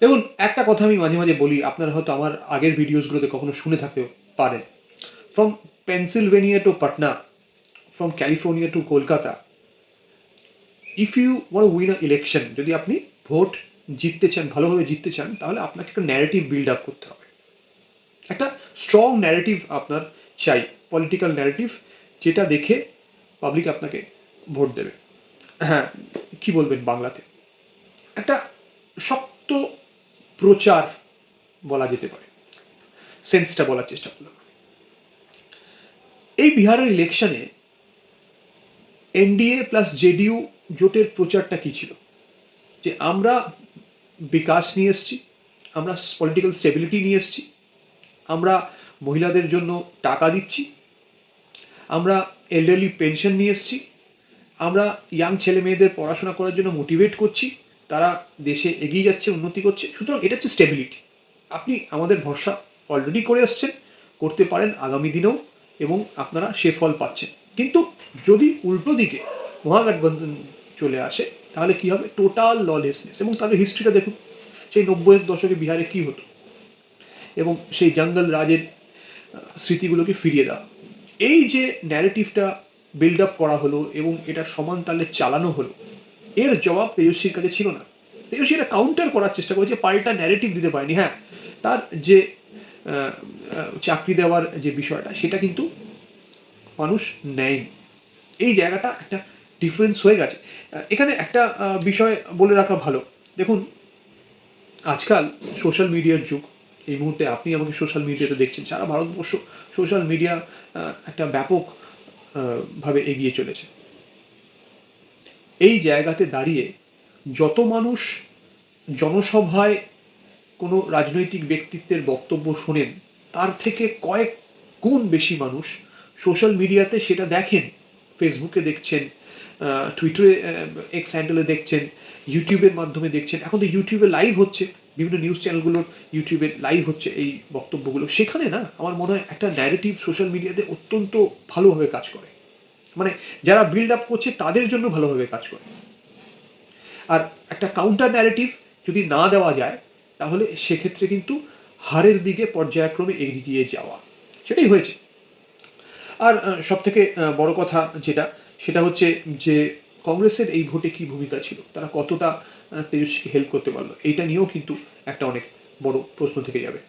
দেখুন, একটা কথা আমি মাঝে মাঝে বলি, আপনারা হয়তো আমার আগের ভিডিওসগুলোতে কখনো শুনে থাকতে পারেন। From Pennsylvania to Patna from California to Kolkata if you were win a election যদি আপনি ভোট জিততে চান, ভালোভাবে জিততে চান, তাহলে আপনাকে একটা ন্যারেটিভ বিল্ড আপ করতে হবে। একটা স্ট্রং ন্যারেটিভ আপনার চাই পলিটিক্যাল ন্যারেটিভ যেটা দেখে পাবলিক আপনাকে ভোট দেবে। হ্যাঁ কী বলবেন বাংলাতে? একটা শক্ত প্রচার বলা যেতে পারে। সেন্সটা বলার চেষ্টা করলাম। এই বিহারের ইলেকশনে এনডিএ প্লাস জেডিইউ জোটের প্রচারটা কি ছিল? যে আমরা বিকাশ নিয়ে এসেছি, আমরা পলিটিক্যাল স্টেবিলিটি নিয়ে এসেছি, আমরা মহিলাদের জন্য টাকা দিচ্ছি, আমরা এলডারলি পেনশন নিয়ে এসেছি, আমরা ইয়াং ছেলে মেয়েদের পড়াশোনা করার জন্য মোটিভেট করছি তারা দেশে এগিয়ে যাচ্ছে, উন্নতি করছে। সুতরাং এটা হচ্ছে স্টেবিলিটি আপনি আমাদের ভরসা অলরেডি করে আসছেন, করতে পারেন আগামী দিনেও এবং আপনারা সে ফল পাচ্ছেন। কিন্তু যদি উল্টো দিকে মহাগঠবন্ধন চলে আসে, তাহলে কি হবে? টোটাল ললেসনেস এবং তাদের হিস্ট্রিটা দেখুন, সেই নব্বইয়ের দশকে বিহারে কি হতো? এবং সেই জঙ্গল রাজের স্মৃতিগুলোকে ফিরিয়ে দেওয়া। এই যে ন্যারেটিভটা বিল্ড আপ করা হলো এবং এটা সমান তালে চালানো হলো এর জবাব তেজস্বীর কাছে ছিল না। তেজস্বী এটা কাউন্টার করার চেষ্টা করেছে পাল্টা ন্যারেটিভ দিতে পারেনি হ্যাঁ। তার যে চাকরি দেওয়ার যে বিষয়টা, সেটা কিন্তু মানুষ নেয়নি। এই জায়গাটা একটা ডিফারেন্স হয়ে গেছে। এখানে একটা বিষয় বলে রাখা ভালো। দেখুন, আজকাল সোশ্যাল মিডিয়ার যুগ, এই মুহূর্তে আপনি আমাকে সোশ্যাল মিডিয়াতে দেখছেন, সারা ভারতবর্ষ সোশ্যাল মিডিয়া একটা ব্যাপক ভাবে এগিয়ে চলেছে। এই জায়গাতে দাঁড়িয়ে যত মানুষ জনসভায় কোনো রাজনৈতিক ব্যক্তিত্বের বক্তব্য শোনেন, তার থেকে কয়েক গুণ বেশি মানুষ সোশ্যাল মিডিয়াতে সেটা দেখেন। ফেসবুকে দেখছেন টুইটারে এক্স হ্যান্ডেলে দেখছেন ইউটিউবের মাধ্যমে দেখছেন। এখন তো ইউটিউবে লাইভ হচ্ছে, বিভিন্ন নিউজ চ্যানেলগুলোর ইউটিউবে লাইভ হচ্ছে এই বক্তব্যগুলো। সেখানে না, আমার মনে হয় একটা ন্যারেটিভ সোশ্যাল মিডিয়াতে অত্যন্ত ভালোভাবে কাজ করে। মানে যারা বিল্ড আপ করছে তাদের জন্য ভালোভাবে কাজ করে। আর একটা কাউন্টার ন্যারেটিভ যদি না দেওয়া যায়, তাহলে সেক্ষেত্রে কিন্তু হারের দিকে পর্যায়ক্রমে এগিয়ে যাওয়া, সেটাই হয়েছে। আর সব থেকে বড় কথা যেটা, সেটা হচ্ছে যে কংগ্রেসের এই ভোটে কি ভূমিকা ছিল? তারা কতটা তেজস্বীকে হেল্প করতে পারল? এইটা নিয়েও কিন্তু একটা অনেক বড় প্রশ্ন থেকে যাবে।